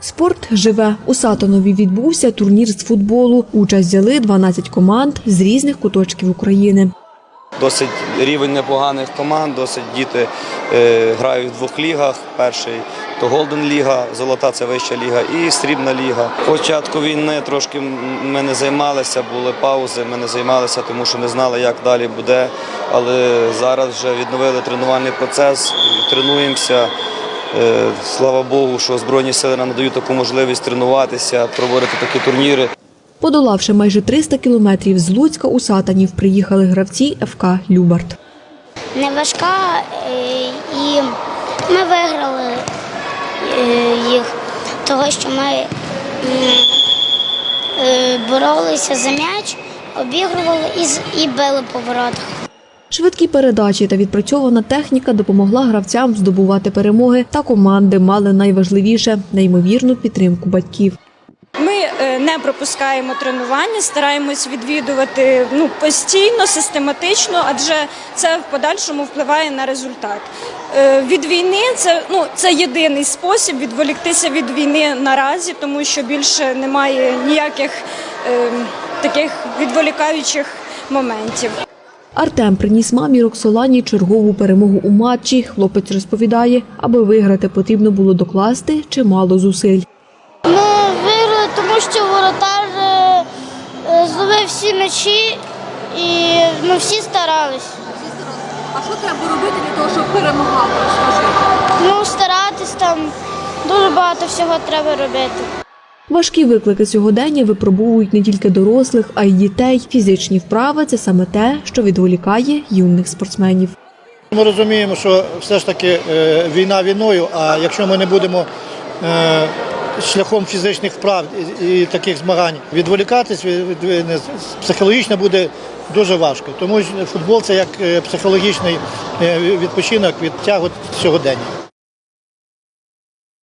Спорт живе. У Сатанові відбувся турнір з футболу. Участь взяли 12 команд з різних куточків України. Досить рівень непоганих команд, досить діти е, грають в двох лігах. Перший то Голден Ліга, золота це вища ліга, і срібна ліга. Початку війни трошки ми не займалися, були паузи, ми не займалися, тому що не знали, як далі буде. Але зараз вже відновили тренувальний процес, тренуємося. Е, Слава Богу, що Збройні сили нам надають таку можливість тренуватися, проводити такі турніри. Подолавши майже 300 кілометрів з Луцька у Сатанів, приїхали гравці ФК Любарт. не важка, е, і ми виграли е, їх, того що ми боролися за м'яч, обігрували і, і били по воротах. Швидкі передачі та відпрацьована техніка допомогла гравцям здобувати перемоги, та команди мали найважливіше неймовірну підтримку батьків. Ми е, не пропускаємо тренування, стараємось відвідувати ну, постійно, систематично, адже це в подальшому впливає на результат. Е, Від війни це, ну, це єдиний спосіб відволіктися від війни наразі, тому що більше немає ніяких е, таких відволікаючих моментів. Артем приніс мамі Роксолані чергову перемогу у матчі. Хлопець розповідає, аби виграти, потрібно було докласти чимало зусиль. Ми виграли, тому що воротар е, е, зловив всі м'ячі і ми всі старались. А що треба робити для того, щоб перемагати? Ну, старатись там дуже багато всього треба робити. Важкі виклики сьогодення випробовують не тільки дорослих, а й дітей. Фізичні вправи це саме те, що відволікає юних спортсменів. Ми розуміємо, що все ж таки е, війна війною, а якщо ми не будемо е, шляхом фізичних вправ і, таких змагань відволікатись, психологічно буде дуже важко. Тому футбол це як е, психологічний відпочинок від тягу сьогодення.